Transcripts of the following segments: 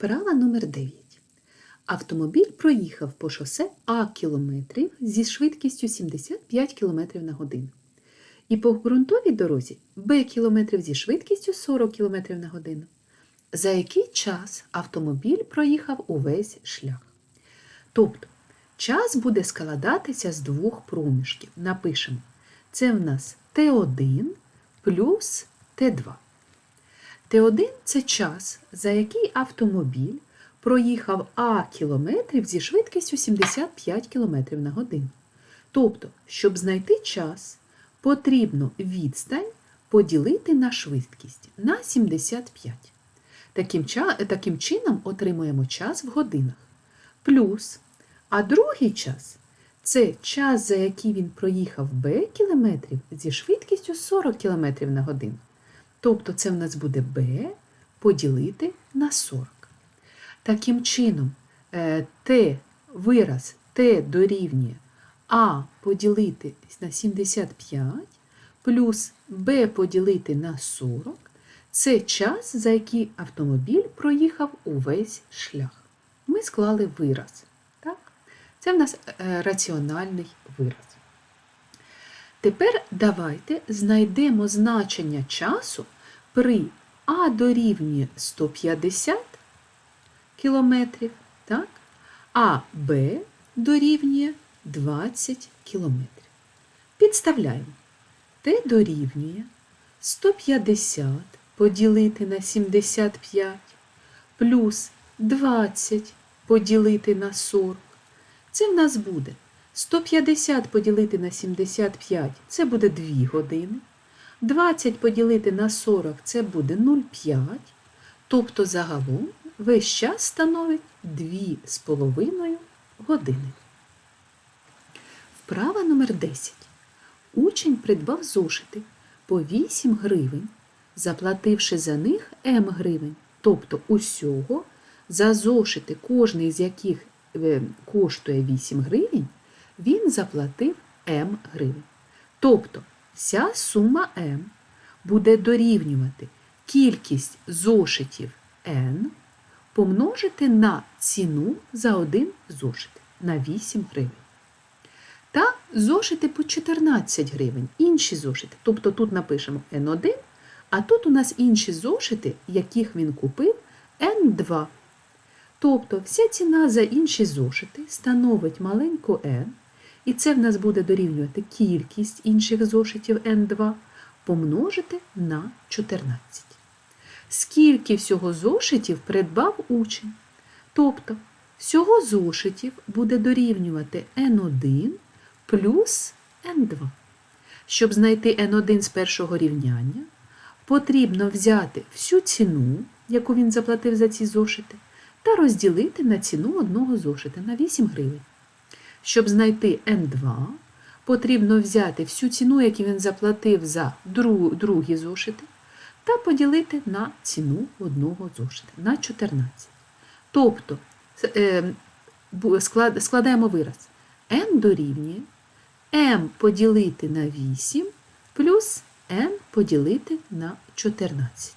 Вправа номер 9. Автомобіль проїхав по шосе А кілометрів зі швидкістю 75 км на годину. І по ґрунтовій дорозі Б кілометрів зі швидкістю 40 км на годину. За який час автомобіль проїхав увесь шлях? Тобто, час буде складатися з двох проміжків. Напишемо, це в нас Т1 плюс Т2. Т1 це час, за який автомобіль проїхав А кілометрів зі швидкістю 75 км на годину. Тобто, щоб знайти час, потрібно відстань поділити на швидкість на 75. Таким, таким чином отримуємо час в годинах. Плюс, а другий час це час, за який він проїхав Б кілометрів зі швидкістю 40 км на годину. Тобто це в нас буде b поділити на 40. Таким чином, е, t вираз t дорівнює а поділити на 75 плюс b поділити на 40 це час, за який автомобіль проїхав увесь шлях. Ми склали вираз. Так? Це в нас е, раціональний вираз. Тепер давайте знайдемо значення часу при А дорівнює 150 кілометрів, так? а Б дорівнює 20 кілометрів. Підставляємо. Т дорівнює 150 поділити на 75 плюс 20 поділити на 40. Це в нас буде 150 поділити на 75 це буде 2 години. 20 поділити на 40 це буде 0,5. Тобто загалом весь час становить 2,5 години. Вправа номер 10. Учень придбав зошити по 8 гривень, заплативши за них М гривень. Тобто усього за зошити, кожний з яких е, коштує 8 гривень, він заплатив М гривень. Тобто вся сума М буде дорівнювати кількість зошитів N помножити на ціну за один зошит на 8 гривень. Та зошити по 14 гривень, інші зошити. Тобто тут напишемо N1, а тут у нас інші зошити, яких він купив N2. Тобто вся ціна за інші зошити становить маленьку n, і це в нас буде дорівнювати кількість інших зошитів n2 помножити на 14. Скільки всього зошитів придбав учень? Тобто всього зошитів буде дорівнювати n1 плюс n2. Щоб знайти n1 з першого рівняння, потрібно взяти всю ціну, яку він заплатив за ці зошити, та розділити на ціну одного зошита на 8 гривень. Щоб знайти n2, потрібно взяти всю ціну, яку він заплатив за дру- другі зошити, та поділити на ціну одного зошита на 14. Тобто е, складаємо вираз n дорівнює m поділити на 8 плюс n поділити на 14.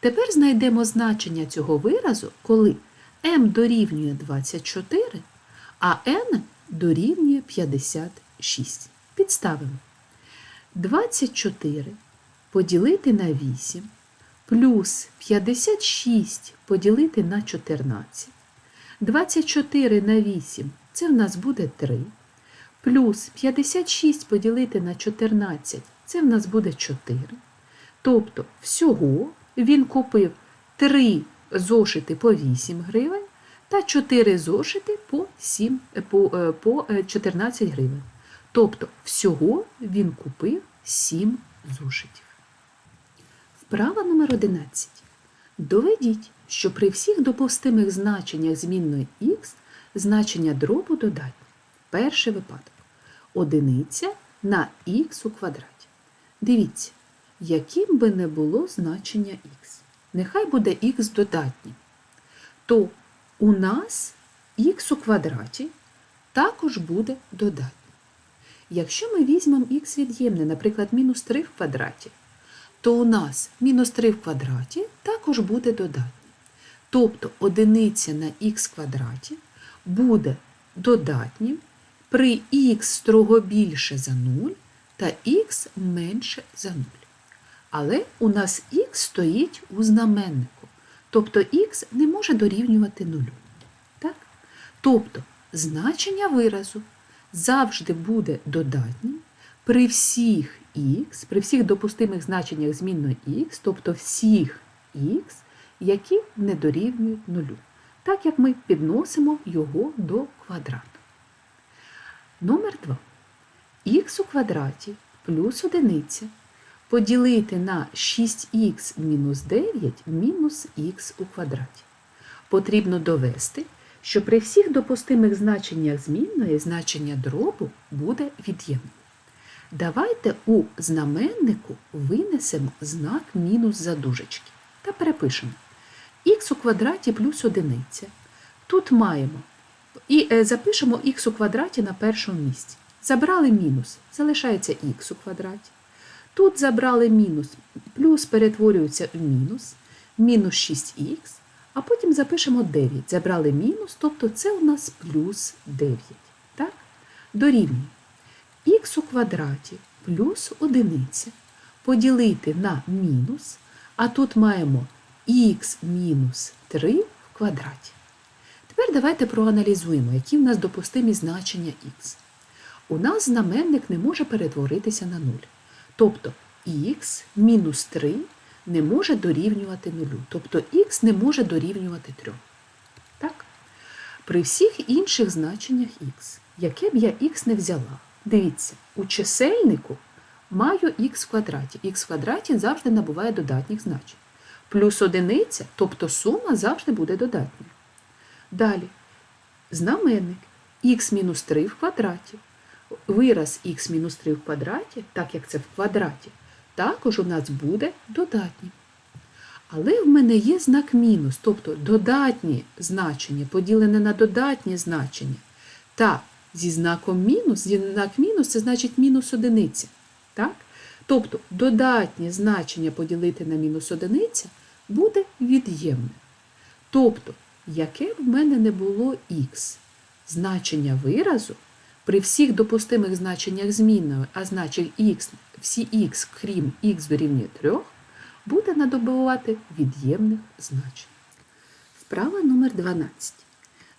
Тепер знайдемо значення цього виразу, коли m дорівнює 24, а n дорівнює 56. Підставимо. 24 поділити на 8 плюс 56 поділити на 14. 24 на 8 це в нас буде 3. Плюс 56 поділити на 14 це в нас буде 4. Тобто всього він купив 3 зошити по 8 гривень та 4 зошити по, 7, по, е, по е, 14 гривень. Тобто всього він купив 7 зошитів. Вправа номер 11. Доведіть, що при всіх допустимих значеннях змінної х значення дробу додатнє. Перший випадок. Одиниця на х у квадраті. Дивіться, яким би не було значення х. Нехай буде х додатнім. То у нас х у квадраті також буде додатнім. Якщо ми візьмемо х від'ємне, наприклад, мінус 3 в квадраті, то у нас мінус 3 в квадраті також буде додатнім. Тобто одиниця на х квадраті буде додатнім при х строго більше за 0 та х менше за 0. Але у нас х стоїть у знаменнику, тобто х не може дорівнювати нулю. Так? Тобто значення виразу завжди буде додатнім при всіх х, при всіх допустимих значеннях змінної х, тобто всіх х, які не дорівнюють нулю, так як ми підносимо його до квадрату. Номер 2. х у квадраті плюс одиниця поділити на 6х мінус 9 мінус х у квадраті. Потрібно довести, що при всіх допустимих значеннях змінної значення дробу буде від'ємним. Давайте у знаменнику винесемо знак мінус за дужечки та перепишемо х у квадраті плюс одиниця. Тут маємо і е, запишемо х у квадраті на першому місці. Забрали мінус, залишається х у квадраті. Тут забрали мінус, плюс перетворюється в мінус, мінус 6х, а потім запишемо 9. Забрали мінус, тобто це у нас плюс 9. Так? Дорівнює х у квадраті плюс одиниця поділити на мінус, а тут маємо х мінус 3 в квадраті. Тепер давайте проаналізуємо, які в нас допустимі значення х. У нас знаменник не може перетворитися на 0. Тобто х мінус 3 не може дорівнювати 0. Тобто х не може дорівнювати 3. Так? При всіх інших значеннях х, яке б я х не взяла, дивіться, у чисельнику маю х в квадраті. х в квадраті завжди набуває додатніх значень. Плюс одиниця, тобто сума завжди буде додатньою. Далі, знаменник х-3 в квадраті. Вираз х-3 в квадраті, так як це в квадраті, також у нас буде додатнім. Але в мене є знак мінус, тобто додатні значення поділене на додатні значення. Та зі знаком мінус, зі знак мінус це значить мінус одиниця. Так? Тобто додатнє значення поділити на мінус одиниця буде від'ємне. Тобто, яке в мене не було х, значення виразу при всіх допустимих значеннях змінної, а значить х, всі х, крім х дорівнює 3, буде надобувати від'ємних значень. Вправа номер 12.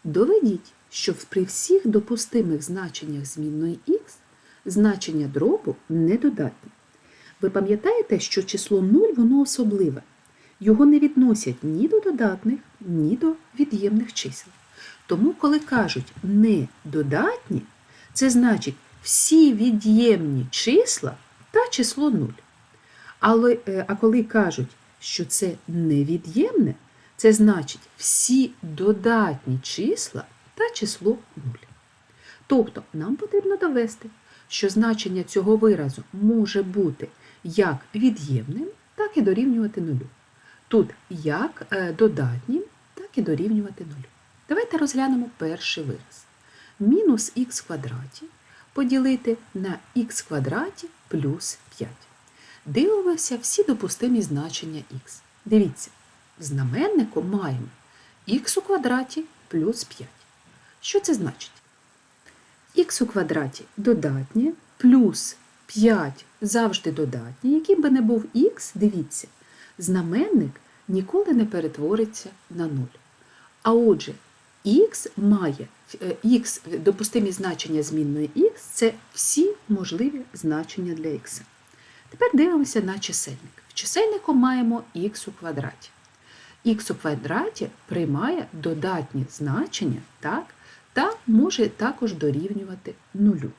Доведіть, що при всіх допустимих значеннях змінної х значення дробу недодатне. Ви пам'ятаєте, що число 0 воно особливе. Його не відносять ні до додатних, ні до від'ємних чисел. Тому, коли кажуть недодатні, це значить всі від'ємні числа та число 0. Але, е, а коли кажуть, що це невід'ємне, це значить всі додатні числа та число 0. Тобто нам потрібно довести, що значення цього виразу може бути як від'ємним, так і дорівнювати нулю. Тут як е, додатнім, так і дорівнювати нулю. Давайте розглянемо перший вираз. Мінус х квадраті поділити на х квадраті плюс 5. Дивимося всі допустимі значення х. Дивіться, в знаменнику маємо х у квадраті плюс 5. Що це значить? х у квадраті додатнє плюс 5 завжди додатнє. Яким би не був х, дивіться, знаменник ніколи не перетвориться на 0. А отже, х має х, допустимі значення змінної х це всі можливі значення для х. Тепер дивимося на чисельник. В чисельнику маємо х у квадраті. х у квадраті приймає додатні значення, так, та може також дорівнювати нулю.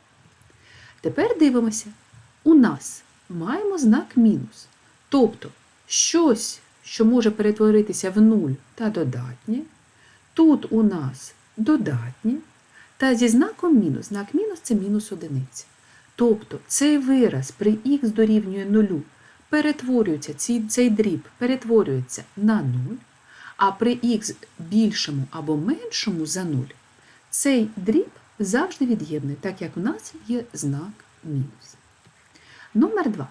Тепер дивимося, у нас маємо знак мінус. Тобто щось, що може перетворитися в нуль та додатнє, тут у нас додатнє, та зі знаком мінус. Знак мінус це мінус одиниця. Тобто цей вираз при х дорівнює нулю перетворюється, цей, дріб перетворюється на 0, а при х більшому або меншому за 0 цей дріб завжди від'ємний, так як у нас є знак мінус. Номер 2.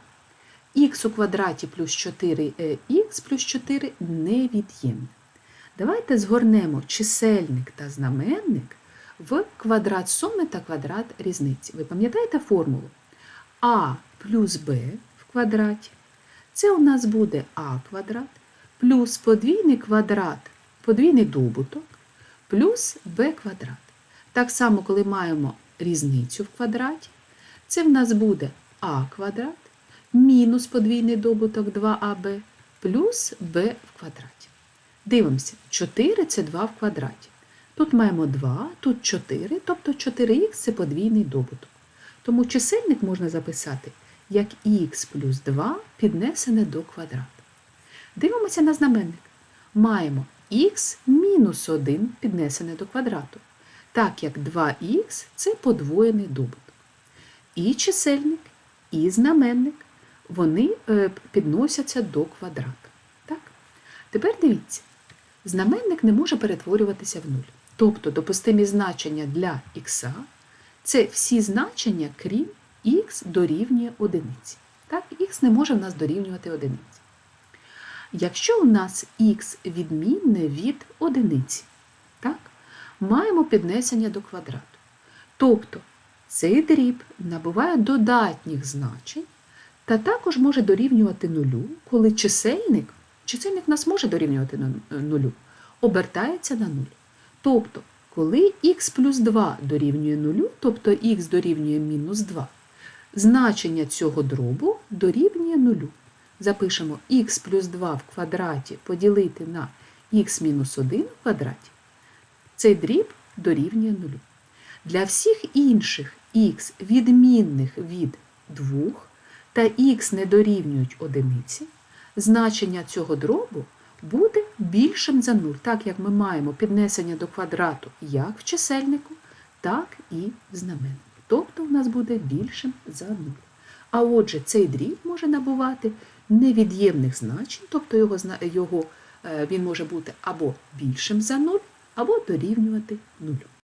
х у квадраті плюс 4х плюс 4 невід'ємне. Давайте згорнемо чисельник та знаменник в квадрат суми та квадрат різниці. Ви пам'ятаєте формулу? А плюс Б в квадраті. Це у нас буде А квадрат плюс подвійний квадрат, подвійний добуток, плюс Б квадрат. Так само, коли маємо різницю в квадраті, це в нас буде А квадрат мінус подвійний добуток 2АБ плюс Б в квадраті. Дивимося, 4 це 2 в квадраті. Тут маємо 2, тут 4, тобто 4х це подвійний добуток. Тому чисельник можна записати як х плюс 2 піднесене до квадрату. Дивимося на знаменник. Маємо х мінус 1 піднесене до квадрату, так як 2х це подвоєний добуток. І чисельник, і знаменник вони е, підносяться до квадрата. Так? Тепер дивіться, знаменник не може перетворюватися в нуль. Тобто допустимі значення для х це всі значення, крім х дорівнює одиниці. Так, х не може в нас дорівнювати одиниці. Якщо у нас х відмінне від одиниці, так, маємо піднесення до квадрату. Тобто цей дріб набуває додатніх значень та також може дорівнювати нулю, коли чисельник, чисельник в нас може дорівнювати нулю, обертається на нуль. Тобто, коли х плюс 2 дорівнює нулю, тобто х дорівнює мінус 2, значення цього дробу дорівнює нулю. Запишемо х плюс 2 в квадраті поділити на х мінус 1 в квадраті. Цей дріб дорівнює нулю. Для всіх інших х відмінних від 2 та х не дорівнюють одиниці, значення цього дробу буде більшим за 0, так як ми маємо піднесення до квадрату як в чисельнику, так і в знаменнику. Тобто в нас буде більшим за 0. А отже, цей дріб може набувати невід'ємних значень, тобто його, його, е, він може бути або більшим за 0, або дорівнювати 0.